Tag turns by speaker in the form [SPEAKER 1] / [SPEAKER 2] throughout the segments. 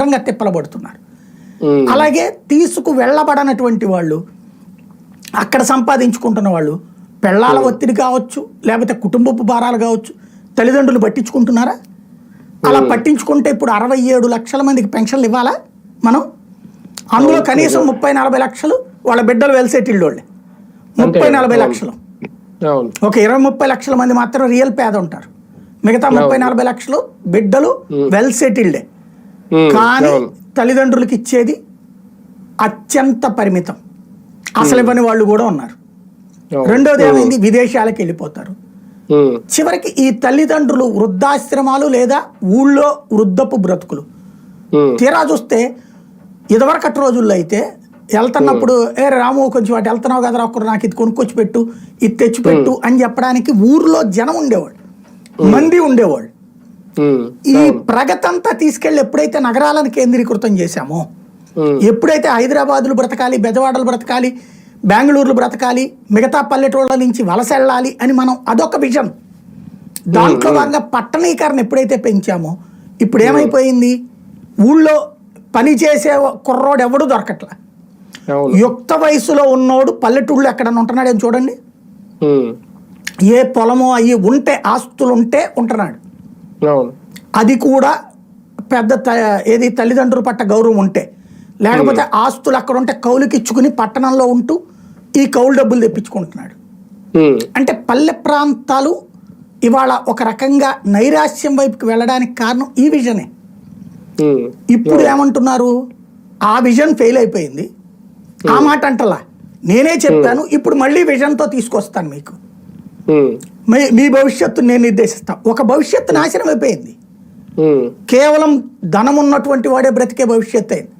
[SPEAKER 1] ఘోరంగా తిప్పలబడుతున్నారు. అలాగే తీసుకు వెళ్ళబడనటువంటి వాళ్ళు అక్కడ సంపాదించుకుంటున్న వాళ్ళు పెళ్ళాల ఒత్తిడి కావచ్చు లేకపోతే కుటుంబపు భారాలు కావచ్చు తల్లిదండ్రులు పట్టించుకుంటున్నారా? అలా పట్టించుకుంటే ఇప్పుడు అరవై ఏడు లక్షల మందికి పెన్షన్లు ఇవ్వాలా మనం? అందులో కనీసం ముప్పై నలభై లక్షలు వాళ్ళ బిడ్డలు వెల్ సెటిల్డ్ వాళ్ళే. ముప్పై నలభై. లక్షలు. ఒక ఇరవై ముప్పై లక్షల మంది మాత్రం రియల్ పేద ఉంటారు. మిగతా ముప్పై నలభై లక్షలు బిడ్డలు వెల్ సెటిల్డే. కానీ తల్లిదండ్రులకి ఇచ్చేది అత్యంత పరిమితం. అసలు ఇవ్వని వాళ్ళు కూడా ఉన్నారు. రెండోది ఏమైంది? విదేశాలకు వెళ్ళిపోతారు. చివరికి ఈ తల్లిదండ్రులు వృద్ధాశ్రమాలు లేదా ఊళ్ళో వృద్ధపు బ్రతుకులు. తీరా చూస్తే ఇదివరకటి రోజుల్లో అయితే వెళ్తున్నప్పుడు ఏ రాము కొంచెం అటు వెళ్తున్నావు కదరా ఒక్కరు నాకు ఇది కొనుక్కొచ్చి పెట్టు ఇది తెచ్చిపెట్టు అని చెప్పడానికి ఊర్లో జనం ఉండేవాళ్ళు. మంది ఉండేవాళ్ళు. ఈ ప్రగతి అంతా తీసుకెళ్ళి ఎప్పుడైతే నగరాలను కేంద్రీకృతం చేశామో ఎప్పుడైతే హైదరాబాదులు బ్రతకాలి బెజవాడలు బ్రతకాలి బెంగళూరులు బ్రతకాలి మిగతా పల్లెటూళ్ళ నుంచి వలస వెళ్ళాలి అని మనం అదొక విజన్. దాంట్లో భాగంగా పట్టణీకరణ ఎప్పుడైతే పెంచామో ఇప్పుడు ఏమైపోయింది? ఊళ్ళో పని చేసే కుర్రోడు ఎవడు దొరకట్లా. యుక్త వయసులో ఉన్నోడు పల్లెటూళ్ళు ఎక్కడన్నా ఉంటున్నాడని చూడండి.
[SPEAKER 2] ఉమ్,
[SPEAKER 1] ఏ పొలమో అయ్యి ఉంటే ఆస్తులు ఉంటే ఉంటున్నాడు. అది కూడా పెద్ద త- ఏది తల్లిదండ్రుల పట్ల గౌరవం ఉంటే. లేకపోతే ఆస్తులు అక్కడ ఉంటే కౌలుకి ఇచ్చుకుని పట్టణంలో ఉంటూ ఈ కౌలు డబ్బులు తెప్పించుకుంటున్నాడు. అంటే పల్లె ప్రాంతాలు ఇవాళ ఒక రకంగా నైరాశ్యం వైపుకి వెళ్ళడానికి కారణం ఈ విజనే. ఇప్పుడు ఏమంటున్నారు? ఆ విజన్ ఫెయిల్ అయిపోయింది. ఆ మాట అంటలా. నేనే చెప్పాను ఇప్పుడు మళ్ళీ విజన్తో తీసుకొస్తాను మీకు. మీ మీ భవిష్యత్తు నేను నిర్దేశిస్తాను ఒక భవిష్యత్తు నాశనం అయిపోయింది. కేవలం ధనం ఉన్నటువంటి వాడే బ్రతికే భవిష్యత్ అయింది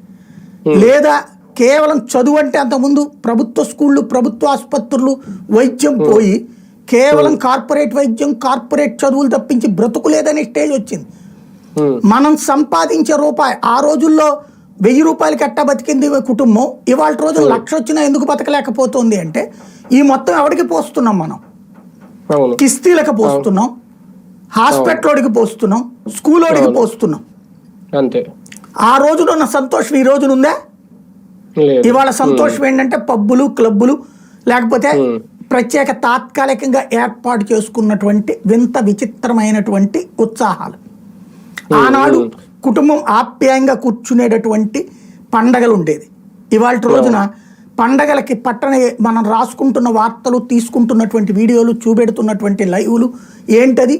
[SPEAKER 1] లేదా కేవలం చదువు అంటే అంతకుముందు ప్రభుత్వ స్కూళ్ళు ప్రభుత్వ ఆసుపత్రులు వైద్యం పోయి కేవలం కార్పొరేట్ వైద్యం కార్పొరేట్ చదువులు తప్పించి బ్రతుకు లేదనే స్టేజ్ వచ్చింది. మనం సంపాదించే రూపాయి ఆ రోజుల్లో వెయ్యి రూపాయలకి ఎట్టా బతికింది కుటుంబం. ఇవాళ రోజు లక్ష వచ్చినా ఎందుకు బతకలేకపోతుంది అంటే ఈ మొత్తం ఎవరికి పోస్తున్నాం మనం? కిస్తీలకు పోస్తున్నాం. హాస్పిటల్కి పోస్తున్నాం. స్కూలోడికి పోస్తున్నాం.
[SPEAKER 2] అంతే.
[SPEAKER 1] ఆ రోజున ఉన్న సంతోషం ఈ రోజున ఉందా
[SPEAKER 2] లేదు.
[SPEAKER 1] ఇవాళ సంతోషం ఏంటంటే పబ్బులు క్లబ్బులు లేకపోతే ప్రత్యేక తాత్కాలికంగా ఏర్పాటు చేసుకున్నటువంటి వింత విచిత్రమైనటువంటి ఉత్సాహాలు. ఆనాడు కుటుంబం ఆప్యాయంగా కూర్చునేటటువంటి పండగలు ఉండేది ఇవాళ రోజున పండగలకి పట్టణ మనం రాసుకుంటున్న వార్తలు తీసుకుంటున్నటువంటి వీడియోలు చూపెడుతున్నటువంటి లైవ్లు ఏంటది?